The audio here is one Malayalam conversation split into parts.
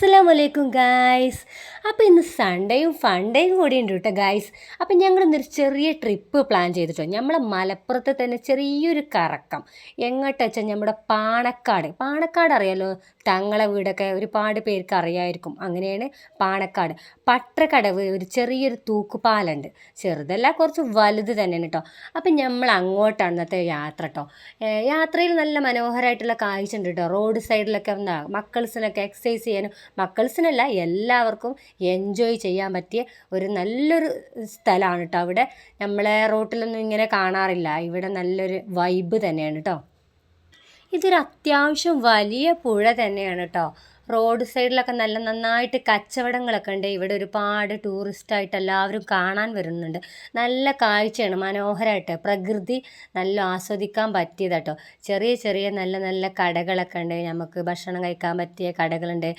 আসসালাম അസ്സലാമലൈക്കും ഗായ്സ്. അപ്പോൾ ഇന്ന് സൺഡേയും ഫണ്ടേയും കൂടി ഉണ്ട് കേട്ടോ ഗായ്സ്. അപ്പം ഞങ്ങൾ ഇന്നൊരു ചെറിയ ട്രിപ്പ് പ്ലാൻ ചെയ്തിട്ടോ. നമ്മളെ മലപ്പുറത്ത് തന്നെ ചെറിയൊരു കറക്കം. എങ്ങോട്ട് വെച്ചാൽ നമ്മുടെ പാണക്കാട്. പാണക്കാട് അറിയാലോ? തങ്ങളെ വീടൊക്കെ ഒരുപാട് പേർക്ക് അറിയായിരിക്കും. അങ്ങനെയാണ് പാണക്കാട്. പട്ടക്കടവ് ഒരു ചെറിയൊരു തൂക്കുപാലുണ്ട്. ചെറുതല്ല കുറച്ച് വലുത് തന്നെയാണ് കേട്ടോ അപ്പം നമ്മൾ അങ്ങോട്ടാണ് ഇന്നത്തെ യാത്ര കേട്ടോ യാത്രയിൽ നല്ല മനോഹരമായിട്ടുള്ള കാഴ്ച ഉണ്ട് കേട്ടോ റോഡ് സൈഡിലൊക്കെ എന്താ മക്കൾസിനൊക്കെ എക്സസൈസ് ചെയ്യാനും മക്കൾസിനല്ല എല്ലാവർക്കും എൻജോയ് ചെയ്യാൻ പറ്റിയ ഒരു നല്ലൊരു സ്ഥലമാണ് കേട്ടോ അവിടെ. നമ്മളെ റോട്ടിലൊന്നും ഇങ്ങനെ കാണാറില്ല. ഇവിടെ നല്ലൊരു വൈബ് തന്നെയാണ് കേട്ടോ ഇതൊരു അത്യാവശ്യം വലിയ പുഴ തന്നെയാണ് കേട്ടോ റോഡ് സൈഡിലൊക്കെ നല്ല നന്നായിട്ട് കച്ചവടങ്ങളൊക്കെ ഉണ്ട്. ഇവിടെ ഒരുപാട് ടൂറിസ്റ്റായിട്ട് എല്ലാവരും കാണാൻ വരുന്നുണ്ട്. നല്ല കാഴ്ചയാണ് മനോഹരമായിട്ട് പ്രകൃതി നല്ല ആസ്വദിക്കാൻ പറ്റിയതാട്ടോ ചെറിയ ചെറിയ നല്ല നല്ല കടകളൊക്കെ ഉണ്ട്. നമുക്ക് ഭക്ഷണം കഴിക്കാൻ പറ്റിയ കടകളുണ്ട്.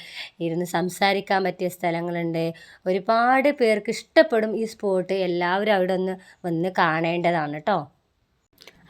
ഇരുന്ന് സംസാരിക്കാൻ പറ്റിയ സ്ഥലങ്ങളുണ്ട്. ഒരുപാട് പേർക്ക് ഇഷ്ടപ്പെടും ഈ സ്പോട്ട് എല്ലാവരും അവിടെ ഒന്ന് വന്ന് കാണേണ്ടതാണ് കേട്ടോ.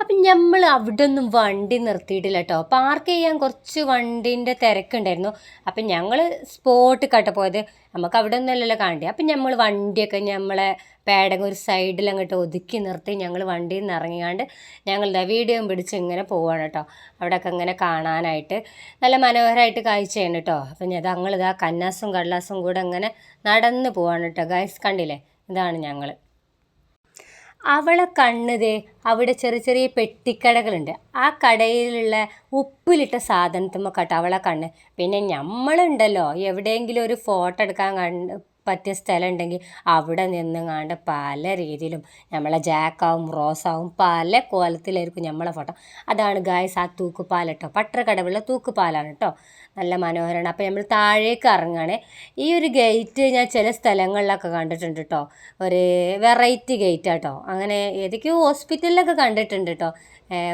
അപ്പം നമ്മൾ അവിടെ ഒന്നും വണ്ടി നിർത്തിയിട്ടില്ല കേട്ടോ പാർക്ക് ചെയ്യാൻ കുറച്ച് വണ്ടീന്റെ തിരക്കുണ്ടായിരുന്നു. അപ്പം ഞങ്ങൾ സ്പോട്ട് കട്ട പോയത്. നമുക്ക് അവിടെ ഒന്നുമല്ലല്ലോ കാണണ്ടേ അപ്പം നമ്മൾ വണ്ടിയൊക്കെ നമ്മളെ പേടങ്ങ ഒരു സൈഡിൽ അങ്ങോട്ട് ഒതുക്കി നിർത്തി ഞങ്ങൾ വണ്ടിയിൽ നിന്ന് ഇറങ്ങിയാണ്ട് ഞങ്ങളുടെ വീഡിയോ പിടിച്ച് ഇങ്ങനെ പോവാണ് കേട്ടോ അവിടെയൊക്കെ ഇങ്ങനെ കാണാനായിട്ട് നല്ല മനോഹരമായിട്ട് കാഴ്ചയാണ് കേട്ടോ അപ്പം ഞാൻ ഞങ്ങളിതാ കന്നാസും കടലാസും കൂടെ ഇങ്ങനെ നടന്ന് പോവാണ് കേട്ടോ ഗൈസ് കണ്ടില്ലേ? ഇതാണ് ഞങ്ങൾ അവളെ കണ്ണുതേ അവിടെ ചെറിയ ചെറിയ പെട്ടിക്കടകളുണ്ട്. ആ കടയിലുള്ള ഉപ്പിലിട്ട സാധനത്തുമ്മ കേട്ടോ അവളെ കണ്ണ്. പിന്നെ നമ്മളുണ്ടല്ലോ എവിടെയെങ്കിലും ഒരു ഫോട്ടോ എടുക്കാൻ കണ്ട് പറ്റിയ സ്ഥലം ഉണ്ടെങ്കിൽ അവിടെ നിന്നുങ്ങാണ്ട് പല രീതിയിലും നമ്മളെ ജാക്കാവും റോസാവും പല കോലത്തിലായിരിക്കും നമ്മളെ ഫോട്ടോ. അതാണ് ഗായ്സ് ആ തൂക്കുപാല കേട്ടോ. പട്ടറക്കടവുള്ള തൂക്കുപാലാണ് കേട്ടോ. നല്ല മനോഹരമാണ്. അപ്പോൾ നമ്മൾ താഴേക്ക് ഇറങ്ങുകയാണ്. ഈ ഒരു ഗേറ്റ് ഞാൻ ചില സ്ഥലങ്ങളിലൊക്കെ കണ്ടിട്ടുണ്ട് കേട്ടോ. ഒരു വെറൈറ്റി ഗേറ്റ് കേട്ടോ. അങ്ങനെ ഏതൊക്കെയോ ഹോസ്പിറ്റലിലൊക്കെ കണ്ടിട്ടുണ്ട് കേട്ടോ.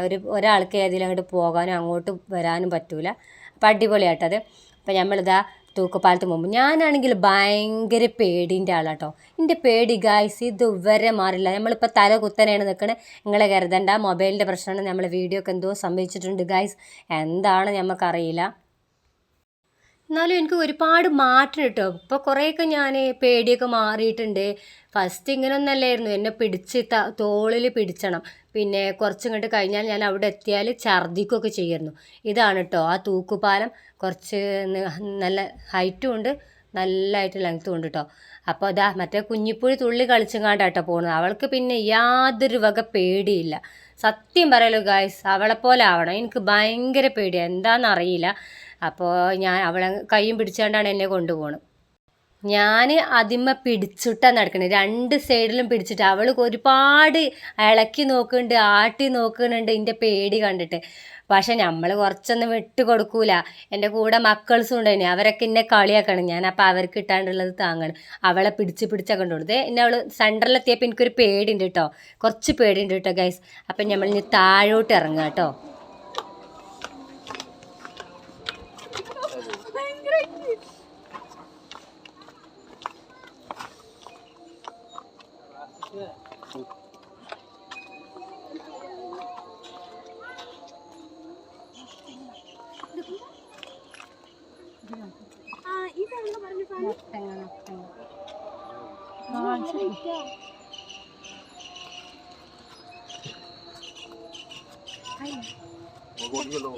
ഒരു ഒരാൾക്ക് ഏതെങ്കിലും അങ്ങോട്ട് പോകാനും അങ്ങോട്ട് വരാനും പറ്റൂല. അപ്പം അടിപൊളിയായിട്ടത് അപ്പം നമ്മളിതാ തൂക്കുപാലത്ത് മുമ്പ്. ഞാനാണെങ്കിൽ ഭയങ്കര പേടിന്റെ ആളാട്ടോ. എന്റെ പേടി ഗായ്സ് ഇതുവരെ മാറില്ല. നമ്മളിപ്പോൾ തല കുത്തനെയാണ് നിൽക്കണേ നിങ്ങളെ കരുതണ്ട. മൊബൈലിന്റെ പ്രശ്നമാണ്. നമ്മളെ വീഡിയോ ഒക്കെ എന്തോ സംഭവിച്ചിട്ടുണ്ട് ഗായ്സ് എന്താണ് നമുക്കറിയില്ല എന്നാലും എനിക്ക് ഒരുപാട് മാറ്റം കിട്ടും. ഇപ്പോൾ കുറേയൊക്കെ ഞാൻ പേടിയൊക്കെ മാറിയിട്ടുണ്ട്. ഫസ്റ്റ് ഇങ്ങനെയൊന്നല്ലായിരുന്നു എന്നെ പിടിച്ച് തോളിൽ പിടിച്ചണം. പിന്നെ കുറച്ചിങ്ങോട്ട് കഴിഞ്ഞാൽ ഞാൻ അവിടെ എത്തിയാൽ ഛർദ്ദിക്കുകയൊക്കെ ചെയ്യുമായിരുന്നു. ഇതാണ് കേട്ടോ ആ തൂക്കുപാലം. കുറച്ച് നല്ല ഹൈറ്റും ഉണ്ട് നല്ലതായിട്ട് ലെങ്ത്തും ഉണ്ട് കേട്ടോ അപ്പോൾ അതാ മറ്റേ കുഞ്ഞിപ്പുഴി തുള്ളി കളിച്ചങ്ങാണ്ടാട്ടോ പോകുന്നത് അവൾക്ക് പിന്നെ യാതൊരു വക പേടിയില്ല. സത്യം പറയലോ ഗായ്സ് അവളെപ്പോലെ ആവണം. എനിക്ക് ഭയങ്കര പേടിയാണ് എന്താണെന്നറിയില്ല അപ്പോൾ ഞാൻ അവളെ കൈയും പിടിച്ചുകൊണ്ടാണ് എന്നെ കൊണ്ടുപോകണം ഞാൻ അതിമ്മ പിടിച്ചിട്ടാണ് നടക്കുന്നത് രണ്ട് സൈഡിലും പിടിച്ചിട്ട്. അവൾ ഒരുപാട് ഇളക്കി നോക്കുന്നുണ്ട് ആട്ടി നോക്കുന്നുണ്ട് എന്റെ പേടി കണ്ടിട്ട്. പക്ഷെ നമ്മൾ കുറച്ചൊന്നും വിട്ട് കൊടുക്കൂല. എന്റെ കൂടെ മക്കൾസും ഉണ്ടായിന് അവരൊക്കെ എന്നെ കളിയാക്കണം. ഞാൻ അപ്പോൾ അവർക്ക് ഇട്ടാണ്ടുള്ളത് താങ്ങണം. അവളെ പിടിച്ച് പിടിച്ചൊക്കെ കൊണ്ടുകൊടുത്ത് എന്നെ അവൾ സെന്ററിലെത്തിയപ്പോൾ എനിക്കൊരു പേടിയുണ്ട് കേട്ടോ കുറച്ച് പേടിയുണ്ട് കേട്ടോ ഗൈസ്. അപ്പം നമ്മൾ ഇനി താഴോട്ട് ഇറങ്ങുക കേട്ടോ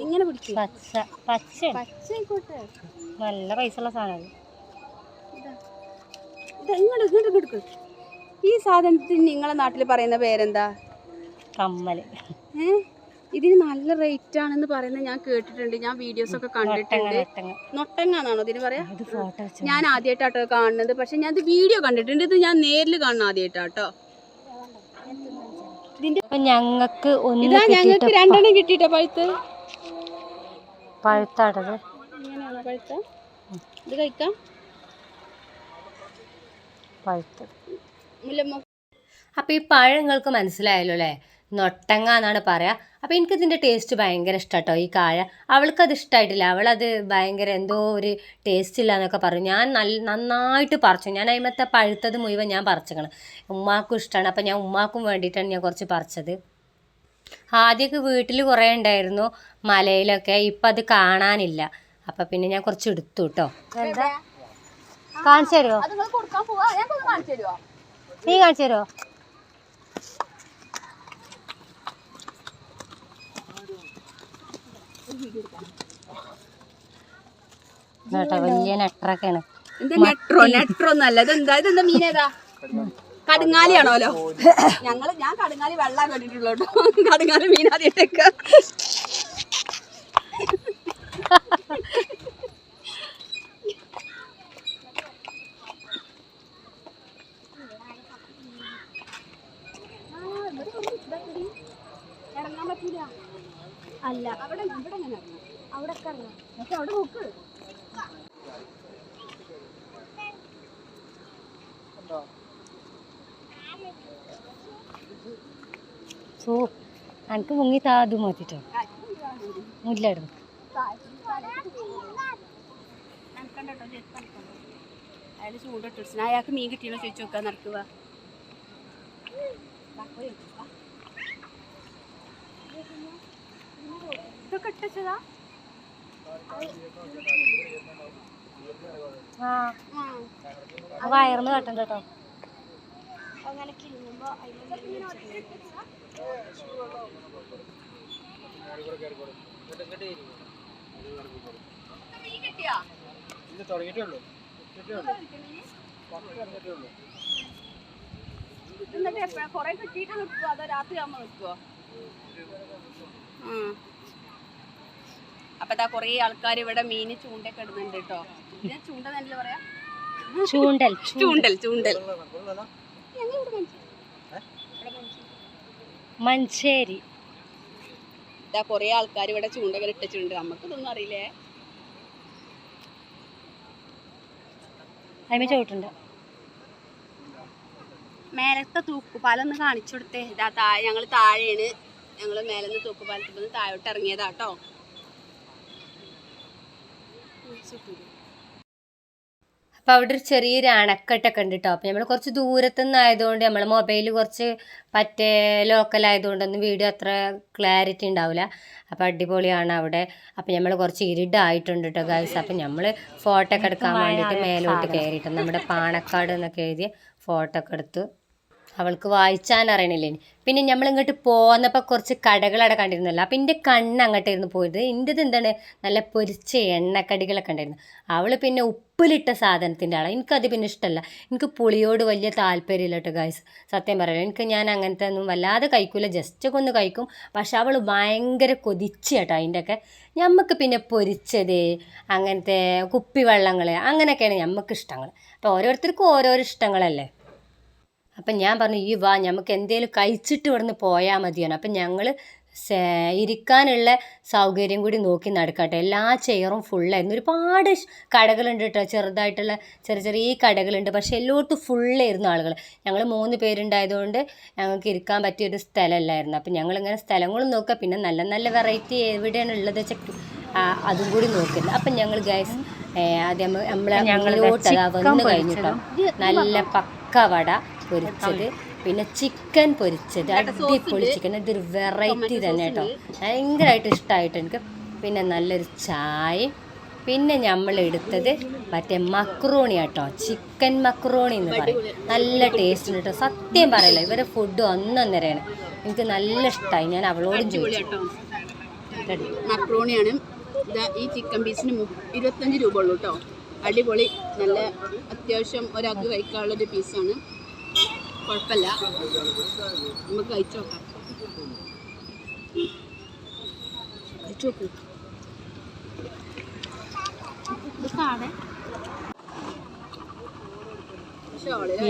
ഇങ്ങനെ പിടിക്കും. പച്ച പച്ച പച്ചയായിക്കോട്ടെ. നല്ല പൈസ ഉള്ള സാധനം ഇങ്ങോട്ട് ഇങ്ങോട്ട് ഇങ്ങോട്ട് ഈ സാധനത്തിന് നിങ്ങളെ നാട്ടിൽ പറയുന്ന പേരെന്താ? കമ്മൽ. ഏ? ഇതിന് നല്ല റേറ്റ് ആണെന്ന് പറയുന്നത് ഞാൻ കേട്ടിട്ടുണ്ട്. ഞാൻ വീഡിയോസ് ഒക്കെ കണ്ടിട്ടുണ്ട്. നൊട്ടങ്ങാന്നാണോ നൊട്ടങ്ങ ഇതിന് പറയാ? ഞാൻ ആദ്യമായിട്ടാട്ടോ കാണുന്നത്. പക്ഷെ ഞാൻ ഇത് വീഡിയോ കണ്ടിട്ടുണ്ട്. ഇത് ഞാൻ നേരിൽ കാണുന്ന ആദ്യമായിട്ടാട്ടോ ഇതിന്റെ അപ്പൊ ഞങ്ങക്ക് ഇതാ ഞങ്ങൾക്ക് രണ്ടെണ്ണം കിട്ടിട്ടോ പഴുത്ത്? പഴുത്താടത് ഇങ്ങനെയാണോ പഴുത്ത? ഇത് കഴിക്കാം. പഴുത്ത്. മുല്ലമ്മ അപ്പൊ ഈ പഴങ്ങൾക്ക് മനസ്സിലായല്ലോ അല്ലേ? നൊട്ടങ്ങ എന്നാണ് പറയുക അപ്പം എനിക്കിതിന്റെ ടേസ്റ്റ് ഭയങ്കര ഇഷ്ടാട്ടോ ഈ കായ. അവൾക്കത് ഇഷ്ടമായിട്ടില്ല അവളത് ഭയങ്കര എന്തോ ഒരു ടേസ്റ്റ് ഇല്ല എന്നൊക്കെ പറഞ്ഞു. ഞാൻ നല്ല നന്നായിട്ട് പറിച്ചു. ഞാൻ അതിമത്തെ പഴുത്തത് മുഴുവൻ ഞാൻ പറിച്ചേക്കണം. ഉമ്മാക്കും ഇഷ്ടമാണ് അപ്പം ഞാൻ ഉമ്മാക്കും വേണ്ടിയിട്ടാണ് ഞാൻ കുറച്ച് പറിച്ചത്. ആദ്യമൊക്കെ വീട്ടിൽ കുറേ ഉണ്ടായിരുന്നു മലയിലൊക്കെ. ഇപ്പം അത് കാണാനില്ല. അപ്പം പിന്നെ ഞാൻ കുറച്ച് എടുത്തു കേട്ടോ കാണിച്ചു തരുമോ നീ കാണിച്ചു തരുമോ വലിയ നെട്ടറൊക്കെയാണ്. എന്താ നെട്രോ നെട്രോ ഒന്നല്ല ഇതെന്താ? ഇതെന്താ മീനേതാ കടുങ്ങാലിയാണോലോ ഞങ്ങൾ ഞാൻ കടുങ്ങാലി വെള്ളം കണ്ടിട്ടുള്ളൂ കേട്ടോ. കടുങ്ങാലി മീനാദ്യട്ടേക്ക് ഇറങ്ങാൻ പറ്റൂല അല്ല അവിടെ ഇവിടെ എങ്ങനെ ഇറങ്ങാം അവിടെ ഇറങ്ങാം പക്ഷെ അവിടെ നോക്ക് സോ എനിക്ക് മുങ്ങി താത് മതിട്ടോ മുല്ലാടും അയാൾ ചൂടിട്ടു അയാൾക്ക് മീൻ കിട്ടിയെന്ന് ചോദിച്ചു നോക്കാൻ നടക്കുക ഇതൊക്കെ ഇട്ടച്ചതാ ആ. കട്ടണ്ട കേട്ടോ. അങ്ങനെ എന്നിട്ട് എപ്പോഴാ? കൊറേ കിട്ടിയിട്ട് നിൽക്കുവോ അതോ രാത്രി ആകുമ്പോ നിൽക്കുവോ അപ്പൊ ദാ കൊറേ ആൾക്കാർ ഇവിടെ മീന് ചൂണ്ടൊക്കെ ഇടുന്നുണ്ട് കേട്ടോ. ഇത് ചൂണ്ട പറയാ? ചൂണ്ടൽ ചൂണ്ടൽ. ചൂണ്ടൽ. മഞ്ചേരി. ഇതാ കുറേ ആൾക്കാർ ഇവിടെ ചൂണ്ടകൾ ഇട്ടിട്ടുണ്ട്. നമുക്ക് ഇതൊന്നും അറിയില്ലേ. അതിന് ചോട്ടുണ്ട്. മേലത്തെ തൂക്കുപാലം ഒന്ന് കാണിച്ചു കൊടുത്തേ. ഇതാ താഴെ ഞങ്ങൾ താഴെയാണ്. ഞങ്ങൾ മേലെന്ന് തൂക്കുപാലത്തിൽ നിന്ന് താഴോട്ട് ഇറങ്ങിയതാട്ടോ അപ്പോൾ അവിടെ ഒരു ചെറിയൊരു അണക്കെട്ടൊക്കെ ഉണ്ട് കേട്ടോ അപ്പോൾ നമ്മൾ കുറച്ച് ദൂരത്തു നിന്നായതുകൊണ്ട് നമ്മൾ മൊബൈൽ കുറച്ച് പറ്റേ ലോക്കൽ ആയതുകൊണ്ടൊന്നും വീഡിയോ അത്ര ക്ലാരിറ്റി ഉണ്ടാവില്ല അപ്പോൾ അടിപൊളിയാണ് അവിടെ. അപ്പോൾ നമ്മൾ കുറച്ച് ഇരുടായിട്ടുണ്ട് കേട്ടോ ഗൈസ് അപ്പോൾ നമ്മൾ ഫോട്ടോ ഒക്കെ എടുക്കാൻ വേണ്ടിയിട്ട് മേലോട്ട് കയറിയിട്ട് നമ്മുടെ പാണക്കാട് എന്നൊക്കെ എഴുതിയ ഫോട്ടോ ഒക്കെ എടുത്ത് അവൾക്ക് വായിച്ചാൻ അറിയണില്ലേ പിന്നെ നമ്മൾ ഇങ്ങോട്ട് പോന്നപ്പോൾ കുറച്ച് കടകളവിടെ കണ്ടിരുന്നല്ലോ. അപ്പം എന്റെ കണ്ണ് അങ്ങോട്ടായിരുന്നു പോയത്. എന്റെത് എന്താണ്? നല്ല പൊരിച്ച എണ്ണക്കടികളൊക്കെ ഉണ്ടായിരുന്നു. അവൾ പിന്നെ ഉപ്പിലിട്ട സാധനത്തിന്റെ ആളാണ് എനിക്കത് പിന്നെ ഇഷ്ടമല്ല എനിക്ക് പുളിയോട് വലിയ താല്പര്യമില്ല കേട്ടോ ഗായ്സ് സത്യം പറയാം എനിക്ക് ഞാൻ അങ്ങനത്തെ ഒന്നും വല്ലാതെ കഴിക്കില്ല ജസ്റ്റ് ഒക്കെ ഒന്ന് കഴിക്കും. പക്ഷെ അവൾ ഭയങ്കര കൊതിച്ച് കേട്ടോ അതിന്റെയൊക്കെ. നമുക്ക് പിന്നെ പൊരിച്ചത് അങ്ങനത്തെ കുപ്പിവെള്ളങ്ങൾ അങ്ങനെയൊക്കെയാണ് നമുക്ക് ഇഷ്ടങ്ങൾ അപ്പോൾ ഓരോരുത്തർക്കും ഓരോരോ ഇഷ്ടങ്ങളല്ലേ? അപ്പം ഞാൻ പറഞ്ഞു ഈ വാ നമുക്ക് എന്തേലും കഴിച്ചിട്ട് ഇവിടുന്ന് പോയാൽ മതിയാണ് അപ്പം ഞങ്ങൾ ഇരിക്കാനുള്ള സൗകര്യം കൂടി നോക്കി നടക്കട്ടെ. എല്ലാ ചെയറും ഫുള്ളായിരുന്നു. ഒരുപാട് കടകളുണ്ട് കേട്ടോ ചെറുതായിട്ടുള്ള ചെറിയ ചെറിയ കടകളുണ്ട്. പക്ഷേ എല്ലായിടത്തും ഫുള്ളായിരുന്നു ആളുകൾ ഞങ്ങൾ മൂന്ന് പേരുണ്ടായതുകൊണ്ട് ഞങ്ങൾക്ക് ഇരിക്കാൻ പറ്റിയൊരു സ്ഥലമല്ലായിരുന്നു അപ്പം ഞങ്ങളിങ്ങനെ സ്ഥലങ്ങളും നോക്കുക. പിന്നെ നല്ല നല്ല വെറൈറ്റി എവിടെയാണ് ഉള്ളത് വെച്ചാൽ അതും കൂടി നോക്കുന്നത് അപ്പം ഞങ്ങൾ ഗൈസ് ആദ്യം നമ്മളെ ഞങ്ങളിലോട്ട് അതാ വന്ന് കഴിഞ്ഞിട്ടോ നല്ല പക്ക വട. പൊരിച്ചത്. പിന്നെ ചിക്കൻ പൊരിച്ചത്. അടിപൊളി ചിക്കൻ ഇതൊരു വെറൈറ്റി തന്നെ കേട്ടോ. ഭയങ്കരമായിട്ട് ഇഷ്ടമായിട്ട് എനിക്ക്. പിന്നെ നല്ലൊരു ചായ പിന്നെ നമ്മൾ എടുത്തത് മറ്റേ മക്രോണി കേട്ടോ. ചിക്കൻ മക്രോണി എന്ന് പറയും. നല്ല ടേസ്റ്റ് ഉണ്ട് കേട്ടോ. സത്യം പറയല്ലോ ഇവരെ ഫുഡ് ഒന്നൊന്നരയാണ്. എനിക്ക് നല്ല ഇഷ്ടമായി ഞാൻ അവളോടും ചോദിച്ചു. മക്രോണിയാണ്. ഈ ചിക്കൻ പീസിന് ഇരുപത്തഞ്ച് രൂപ ഉള്ളൂ കേട്ടോ. അടിപൊളി. നല്ല അത്യാവശ്യം ഒരാൾക്ക് കഴിക്കാനുള്ള ഒരു പീസാണ് കുഴപ്പമില്ല. നമുക്ക് കഴിച്ചു നോക്കാം. കഴിച്ചു നോക്കൂ.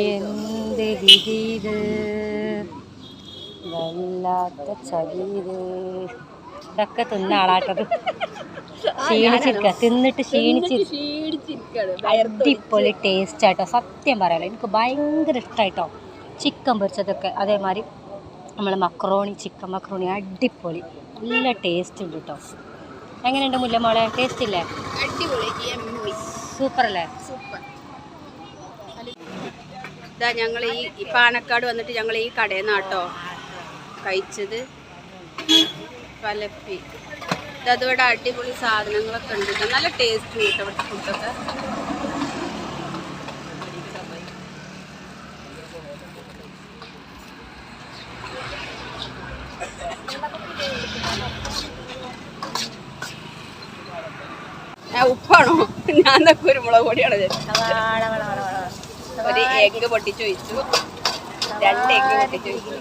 എന്ത് വിധി ഇത് വല്ലാത്ത ചതി ഇത് ഇതൊക്കെ തിന്ന ആളാട്ടത് ക്ഷീണിച്ചിരിക്കുക തിന്നിട്ട് ക്ഷീണിച്ച് അടിപൊളി ടേസ്റ്റ് ആട്ടോ. സത്യം പറയാലോ. എനിക്ക് ഭയങ്കര ഇഷ്ടമായിട്ടോ ചിക്കൻ പൊരിച്ചതൊക്കെ. അതേമാതിരി നമ്മൾ മക്രോണി ചിക്കൻ മക്രോണി അടിപൊളി. നല്ല ടേസ്റ്റ് ഉണ്ട് കേട്ടോ എങ്ങനെയുണ്ട് മുല്ലമോളെ ടേസ്റ്റ് ഇല്ലേ? അടിപൊളി സൂപ്പർ അല്ലേ? സൂപ്പർ ഇതാ ഞങ്ങൾ ഈ പാണക്കാട് വന്നിട്ട് ഞങ്ങൾ ഈ കടയിൽ നിന്നാട്ടോ കഴിച്ചത്. പലപ്പി. ഇതവിടെ അടിപൊളി സാധനങ്ങളൊക്കെ ഉണ്ട് നല്ല ടേസ്റ്റ് കേട്ടോ ഇവിടുത്തെ ഫുഡൊക്കെ ഉപ്പാണോ? ഞാൻ കുരുമുളക് പൊടിയാണ് ഒരു എഗ്ഗ് പൊട്ടിച്ചു വെച്ചു. രണ്ട് എഗ്ഗ് പൊട്ടിച്ചു വെച്ചു.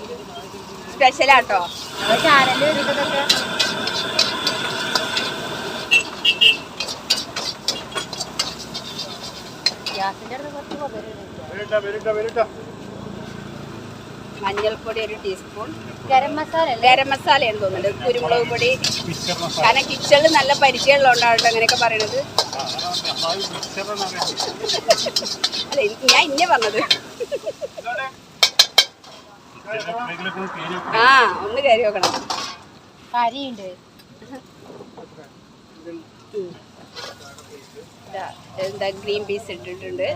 സ്പെഷ്യലാട്ടോ ഗ്യാസിന്റെ അടുത്ത് കുറച്ച് പകരുന്നുണ്ട് മഞ്ഞൾപ്പൊടി ഒരു ടീസ്പൂൺ. ഗരം മസാല ഗരം മസാല എന്ന് തോന്നുന്നുണ്ട് കുരുമുളക് പൊടി. കാരണം കിച്ചണിൽ നല്ല പരിചയമുള്ളതുകൊണ്ടാണ് അങ്ങനെയൊക്കെ പറയണത്. അല്ല ഞാൻ ഇന്നെ പറഞ്ഞത്. ആ ഒന്ന് കയറി നോക്കണം. കരിയുണ്ട്. എന്താ ഗ്രീൻ പീസ് ഇട്ടിട്ടുണ്ട്.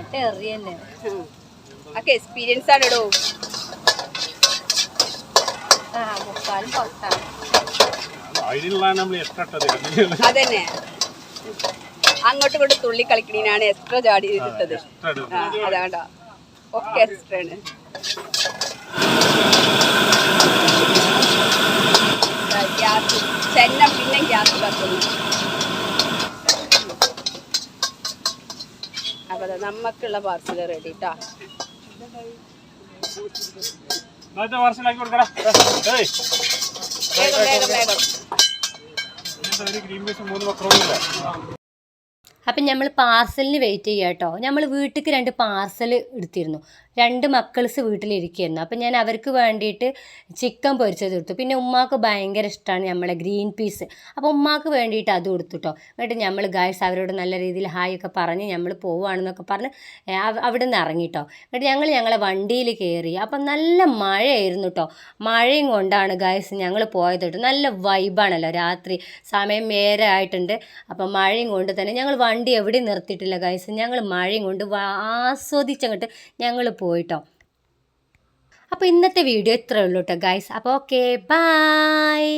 ഒക്കെ എക്സ്പീരിയൻസ് ആണ് ഇടൂ ആ മുക്കാലും പുറത്താണ്. അതന്നെ. അങ്ങോട്ടും ഇങ്ങോട്ടും തുള്ളി കളിക്കണീനാണ് എക്സ്ട്രാ ചാടി ഇട്ടത്. അതാണ്ടോ. ഒക്കെ എക്സ്ട്രാ ആണ്. ഗ്യാസ് ചെന്ന പിന്നെ ഗ്യാസ് കത്തുന്നു അപ്പൊ നമുക്കുള്ള പാർസൽ റെഡി കേട്ടാ ഇന്നത്തെ വർഷനാക്കി കൊടുക്കടാ. ഏയ് ഇന്നത്തെ ഒരു ഗ്രീൻ പീസ് മൂന്ന് മക്രോണില്ല അപ്പം നമ്മൾ പാർസലിന് വെയിറ്റ് ചെയ്യുക കേട്ടോ നമ്മൾ വീട്ടിലേക്ക് രണ്ട് പാർസൽ എടുത്തിരുന്നു. രണ്ട് മക്കൾസ് വീട്ടിലിരിക്കുന്നു. അപ്പം ഞാൻ അവർക്ക് വേണ്ടിയിട്ട് ചിക്കൻ പൊരിച്ചത് കൊടുത്തു. പിന്നെ ഉമ്മാക്ക് ഭയങ്കര ഇഷ്ടമാണ് നമ്മളെ ഗ്രീൻ പീസ്. അപ്പോൾ ഉമ്മാക്ക് വേണ്ടിയിട്ട് അത് കൊടുത്തു കേട്ടോ എന്നിട്ട് നമ്മൾ ഗായ്സ് അവരോട് നല്ല രീതിയിൽ ഹായ് ഒക്കെ പറഞ്ഞ് നമ്മൾ പോവുകയാണെന്നൊക്കെ പറഞ്ഞ് അവിടെ നിന്ന് ഇറങ്ങിട്ടോ എന്നിട്ട് ഞങ്ങൾ ഞങ്ങളെ വണ്ടിയിൽ കയറി അപ്പം നല്ല മഴയായിരുന്നു കേട്ടോ മഴയും കൊണ്ടാണ് ഗായ്സ് ഞങ്ങൾ പോയത് കേട്ടോ നല്ല വൈബാണല്ലോ രാത്രി. സമയം ഏറെ ആയിട്ടുണ്ട്. അപ്പം മഴയും കൊണ്ട് തന്നെ ഞങ്ങൾ വണ്ടി എവിടെയും നിർത്തിയിട്ടില്ല ഗായ്സ് ഞങ്ങൾ മഴയും കൊണ്ട് ആസ്വദിച്ചങ്ങോട്ട് ഞങ്ങൾ പോയിട്ടോ. അപ്പോൾ ഇന്നത്തെ വീഡിയോ ഇത്രയേ ഉള്ളൂ കേട്ടോ ഗൈസ് അപ്പോൾ ഓക്കെ ബായ്